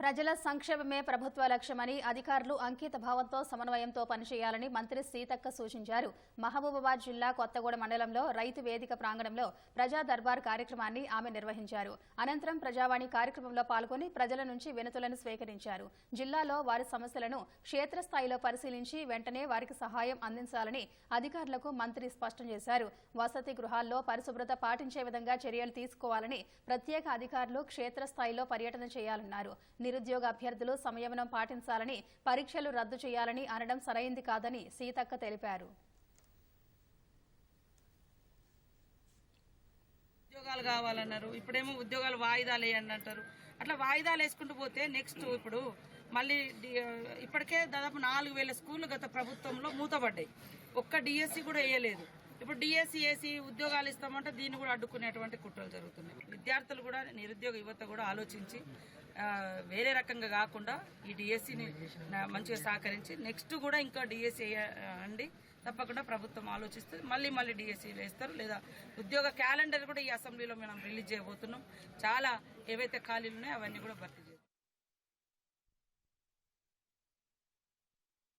ప్రజల సంక్షేమమే ప్రభుత్వ లక్ష్యమని అధికారులు అంకిత భావంతో సమన్వయంతో పనిచేయాలని మంత్రి సీతక్క సూచించారు. మహబూబాబాద్ జిల్లా కొత్తగూడ మండలంలో రైతు వేదిక ప్రాంగణంలో ప్రజా దర్బార్ కార్యక్రమాన్ని ఆమె నిర్వహించారు. అనంతరం ప్రజావాణి కార్యక్రమంలో పాల్గొని ప్రజల నుంచి వినతులను స్వీకరించారు. జిల్లాలో వారి సమస్యలను క్షేత్రస్థాయిలో పరిశీలించి వెంటనే వారికి సహాయం అందించాలని అధికారులకు మంత్రి స్పష్టం చేశారు. వసతి గృహాల్లో పరిశుభ్రత పాటించే విధంగా చర్యలు తీసుకోవాలని ప్రత్యేక అధికారులు క్షేత్రస్థాయిలో పర్యటన చేయాలన్నారు. నిరుద్యోగ అభ్యర్థులు సంయమనం పాటించాలని పరీక్షలు రద్దు చేయాలని అనడం సరైంది కాదని సీతక్క తెలిపారు. ఉద్యోగాలు కావాలన్నారు. ఇప్పుడేమో ఉద్యోగాలు వాయిదాలు వేయండి అంటారు అట్లా వాయిదాలు వేసుకుంటూ పోతే నెక్స్ట్ ఇప్పుడు మళ్ళీ ఇప్పటికే దాదాపు నాలుగు వేల స్కూళ్ళు గత ప్రభుత్వంలో మూతపడ్డాయి. ఒక్క డిఎస్సి కూడా వేయలేదు. ఇప్పుడు డిఎస్సి వేసి ఉద్యోగాలు ఇస్తామంటే దీన్ని కూడా అడ్డుకునేటువంటి కుట్రలు జరుగుతున్నాయి. విద్యార్థులు కూడా నిరుద్యోగ యువత కూడా ఆలోచించి వేరే రకంగా కాకుండా ఈ డిఎస్సిని మంచిగా సహకరించి నెక్స్ట్ కూడా ఇంకా డిఎస్సి అండి. తప్పకుండా ప్రభుత్వం ఆలోచిస్తే మళ్ళీ మళ్ళీ డిఎస్సి వేస్తారు. లేదా ఉద్యోగ క్యాలెండర్ కూడా ఈ అసెంబ్లీలో మనం రిలీజ్ చేయబోతున్నాం. చాలా ఏవైతే ఖాళీలు ఉన్నాయో అవన్నీ కూడా భర్తీ చేస్తాం